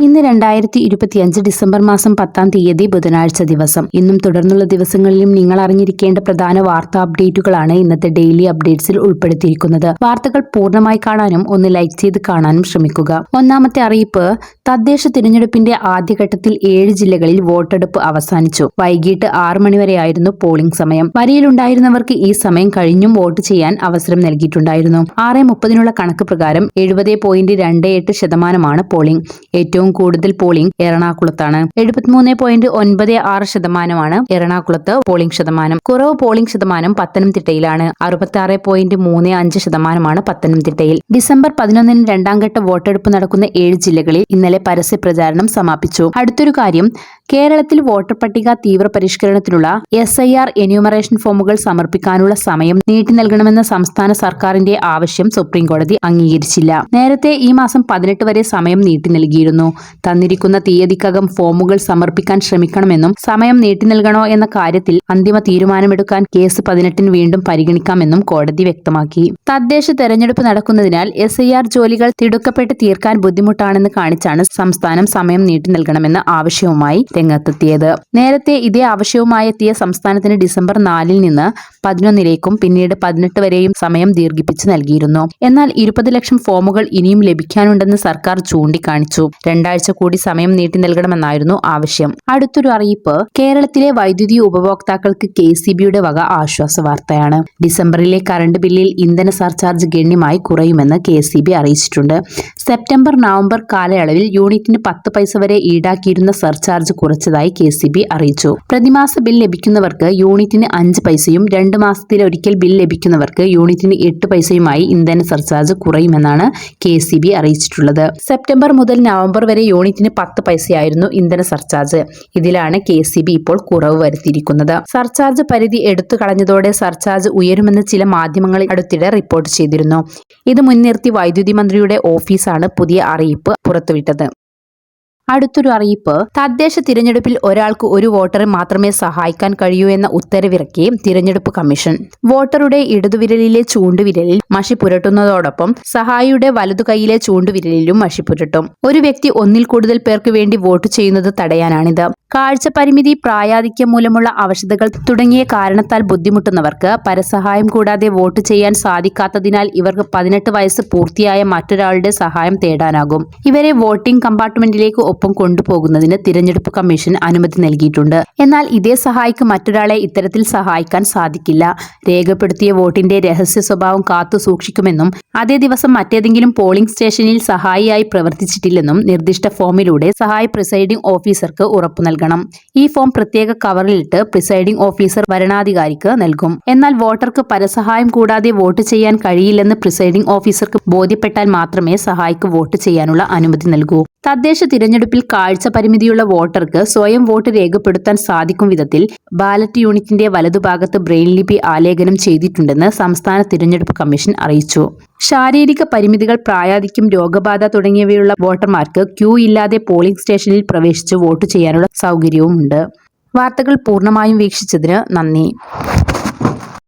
ഇന്ന് രണ്ടായിരത്തി ഇരുപത്തിയഞ്ച് ഡിസംബർ മാസം പത്താം തീയതി ബുധനാഴ്ച ദിവസം. ഇന്നും തുടർന്നുള്ള ദിവസങ്ങളിലും നിങ്ങൾ അറിഞ്ഞിരിക്കേണ്ട പ്രധാന വാർത്താ അപ്ഡേറ്റുകളാണ് ഇന്നത്തെ ഡെയിലി അപ്ഡേറ്റ്സിൽ ഉൾപ്പെടുത്തിയിരിക്കുന്നത്. വാർത്തകൾ പൂർണമായി കാണാനും ഒന്ന് ലൈക്ക് ചെയ്ത് കാണാനും ശ്രമിക്കുക. ഒന്നാമത്തെ അറിയിപ്പ് തദ്ദേശ തിരഞ്ഞെടുപ്പിന്റെ ആദ്യഘട്ടത്തിൽ ഏഴ് ജില്ലകളിൽ വോട്ടെടുപ്പ് അവസാനിച്ചു. വൈകിട്ട് ആറ് മണിവരെയായിരുന്നു പോളിംഗ് സമയം. വരിയിലുണ്ടായിരുന്നവർക്ക് ഈ സമയം കഴിഞ്ഞും വോട്ട് ചെയ്യാൻ അവസരം നൽകിയിട്ടുണ്ടായിരുന്നു. ആറ് മുപ്പതിനുള്ള കണക്ക് പ്രകാരം എഴുപത് പോയിന്റ് രണ്ട് എട്ട് ശതമാനമാണ് പോളിംഗ്. ഏറ്റവും കൂടുതൽ പോളിംഗ് എറണാകുളത്താണ്. എഴുപത്തിമൂന്ന് പോയിന്റ് ഒൻപത് ആറ് ശതമാനമാണ് എറണാകുളത്ത് പോളിംഗ് ശതമാനം. കുറവ് പോളിംഗ് ശതമാനം പത്തനംതിട്ടയിലാണ്. അറുപത്തി പോയിന്റ് മൂന്ന് അഞ്ച് ശതമാനമാണ് പത്തനംതിട്ടയിൽ. ഡിസംബർ പതിനൊന്നിന് രണ്ടാം ഘട്ട വോട്ടെടുപ്പ് നടക്കുന്ന ഏഴ് ജില്ലകളിൽ ഇന്നലെ പരസ്യ പ്രചാരണം സമാപിച്ചു. അടുത്തൊരു കാര്യം കേരളത്തിൽ വോട്ടർ പട്ടിക തീവ്ര പരിഷ്കരണത്തിനുള്ള എസ് ഐ ആർ എന്യൂമറേഷൻ ഫോമുകൾ സമർപ്പിക്കാനുള്ള സമയം നീട്ടി നൽകണമെന്ന സംസ്ഥാന സർക്കാരിന്റെ ആവശ്യം സുപ്രീംകോടതി അംഗീകരിച്ചില്ല. നേരത്തെ ഈ മാസം പതിനെട്ട് വരെ സമയം നീട്ടി നൽകിയിരുന്നു. തന്നിരിക്കുന്ന തീയതിക്കകം ഫോമുകൾ സമർപ്പിക്കാൻ ശ്രമിക്കണമെന്നും സമയം നീട്ടി നൽകണോ എന്ന കാര്യത്തിൽ അന്തിമ തീരുമാനമെടുക്കാൻ കേസ് പതിനെട്ടിന് വീണ്ടും പരിഗണിക്കാമെന്നും കോടതി വ്യക്തമാക്കി. തദ്ദേശ തെരഞ്ഞെടുപ്പ് നടക്കുന്നതിനാൽ എസ് ജോലികൾ തിടുക്കപ്പെട്ട് തീർക്കാൻ ബുദ്ധിമുട്ടാണെന്ന് കാണിച്ചാണ് സംസ്ഥാനം സമയം നീട്ടി നൽകണമെന്ന ആവശ്യവുമായി രംഗത്തെത്തിയത്. നേരത്തെ ഇതേ ആവശ്യവുമായി എത്തിയ സംസ്ഥാനത്തിന് ഡിസംബർ നാലിൽ നിന്ന് പതിനൊന്നിലേക്കും പിന്നീട് പതിനെട്ട് വരെയും സമയം ദീർഘിപ്പിച്ച് നൽകിയിരുന്നു. എന്നാൽ ഇരുപത് ലക്ഷം ഫോമുകൾ ഇനിയും ലഭിക്കാനുണ്ടെന്ന് സർക്കാർ ചൂണ്ടിക്കാണിച്ചു. രണ്ടാഴ്ച കൂടി സമയം നീട്ടി നൽകണമെന്നായിരുന്നു ആവശ്യം. അടുത്തൊരു അറിയിപ്പ് കേരളത്തിലെ വൈദ്യുതി ഉപഭോക്താക്കൾക്ക് കെ സി ബിയുടെ വക ആശ്വാസ വാർത്തയാണ്. ഡിസംബറിലെ കറണ്ട് ബില്ലിൽ ഇന്ധന സർചാർജ് ഗണ്യമായി കുറയുമെന്ന് കെ സി ബി അറിയിച്ചിട്ടുണ്ട്. സെപ്റ്റംബർ നവംബർ കാലയളവിൽ യൂണിറ്റിന് പത്ത് പൈസ വരെ ഈടാക്കിയിരുന്ന സർചാർജ് കുറച്ചതായി കെ സി ബി അറിയിച്ചു. പ്രതിമാസ ബിൽ ലഭിക്കുന്നവർക്ക് യൂണിറ്റിന് അഞ്ച് പൈസയും രണ്ട് മാസത്തിലൊരിക്കൽ ബിൽ ലഭിക്കുന്നവർക്ക് യൂണിറ്റിന് എട്ട് പൈസയുമായി ഇന്ധന സർചാർജ് കുറയുമെന്നാണ് കെ സി ബി അറിയിച്ചിട്ടുള്ളത്. സെപ്റ്റംബർ മുതൽ നവംബർ വരെ യൂണിറ്റിന് പത്ത് പൈസയായിരുന്നു ഇന്ധന സർചാർജ്. ഇതിലാണ് കെ ഇപ്പോൾ കുറവ് വരുത്തിയിരിക്കുന്നത്. സർചാർജ് പരിധി എടുത്തു കളഞ്ഞതോടെ സർചാർജ് ഉയരുമെന്ന് ചില മാധ്യമങ്ങളിൽ അടുത്തിടെ റിപ്പോർട്ട് ചെയ്തിരുന്നു. ഇത് മുൻനിർത്തി വൈദ്യുതി മന്ത്രിയുടെ ഓഫീസാണ് പുതിയ അറിയിപ്പ് പുറത്തുവിട്ടത്. അടുത്തൊരു അറിയിപ്പ്. തദ്ദേശ തിരഞ്ഞെടുപ്പിൽ ഒരാൾക്ക് ഒരു വോട്ടറെ മാത്രമേ സഹായിക്കാൻ കഴിയൂ എന്ന ഉത്തരവിറക്കി തിരഞ്ഞെടുപ്പ് കമ്മീഷൻ. വോട്ടറുടെ ഇടതുവിരലിലെ ചൂണ്ടുവിരലിൽ മഷി പുരട്ടുന്നതോടൊപ്പം സഹായിയുടെ വലതു കൈയിലെ ചൂണ്ടുവിരലിലും മഷി പുരട്ടും. ഒരു വ്യക്തി ഒന്നിൽ കൂടുതൽ പേർക്ക് വേണ്ടി വോട്ട് ചെയ്യുന്നത് തടയാനാണിത്. കാഴ്ച പരിമിതി പ്രായാധിക്യം മൂലമുള്ള അവശതകൾ തുടങ്ങിയ കാരണത്താൽ ബുദ്ധിമുട്ടുന്നവർക്ക് പരസഹായം കൂടാതെ വോട്ട് ചെയ്യാൻ സാധിക്കാത്തതിനാൽ ഇവർക്ക് പതിനെട്ട് വയസ്സ് പൂർത്തിയായ മറ്റൊരാളുടെ സഹായം തേടാനാകും. ഇവരെ വോട്ടിംഗ് കമ്പാർട്ട്മെന്റിലേക്ക് ഒപ്പം കൊണ്ടുപോകുന്നതിന് തിരഞ്ഞെടുപ്പ് കമ്മീഷൻ അനുമതി നൽകിയിട്ടുണ്ട്. എന്നാൽ ഇതേ സഹായിക്ക് മറ്റൊരാളെ ഇത്തരത്തിൽ സഹായിക്കാൻ സാധിക്കില്ല. രേഖപ്പെടുത്തിയ വോട്ടിന്റെ രഹസ്യ സ്വഭാവം കാത്തു സൂക്ഷിക്കുമെന്നും അതേ ദിവസം മറ്റേതെങ്കിലും പോളിംഗ് സ്റ്റേഷനിൽ സഹായിയായി പ്രവർത്തിച്ചിട്ടില്ലെന്നും നിർദ്ദിഷ്ട ഫോമിലൂടെ സഹായ പ്രിസൈഡിംഗ് ഓഫീസർക്ക് ഉറപ്പു നൽകണം. ഈ ഫോം പ്രത്യേക കവറിലിട്ട് പ്രിസൈഡിംഗ് ഓഫീസർ വരണാധികാരിക്ക് നൽകും. എന്നാൽ വോട്ടർക്ക് പരസഹായം കൂടാതെ വോട്ട് ചെയ്യാൻ കഴിയില്ലെന്ന് പ്രിസൈഡിംഗ് ഓഫീസർക്ക് ബോധ്യപ്പെട്ടാൽ മാത്രമേ സഹായിക്ക് വോട്ട് ചെയ്യാനുള്ള അനുമതി നൽകൂ. തദ്ദേശ തിരഞ്ഞെടുപ്പിൽ കാഴ്ച പരിമിതിയുള്ള വോട്ടർക്ക് സ്വയം വോട്ട് രേഖപ്പെടുത്താൻ സാധിക്കും വിധത്തിൽ ബാലറ്റ് യൂണിറ്റിന്റെ വലതുഭാഗത്ത് ബ്രെയിൻ ലിപി ആലേഖനം ചെയ്തിട്ടുണ്ടെന്ന് സംസ്ഥാന തിരഞ്ഞെടുപ്പ് കമ്മീഷൻ അറിയിച്ചു. ശാരീരിക പരിമിതികൾ പ്രായാധിക്യം രോഗബാധ തുടങ്ങിയവയുള്ള വോട്ടർമാർക്ക് ക്യൂ ഇല്ലാതെ പോളിംഗ് സ്റ്റേഷനിൽ പ്രവേശിച്ച് വോട്ട് ചെയ്യാനുള്ള സൗകര്യവുമുണ്ട്. വാർത്തകൾ പൂർണമായും വീക്ഷിച്ചതിന് നന്ദി.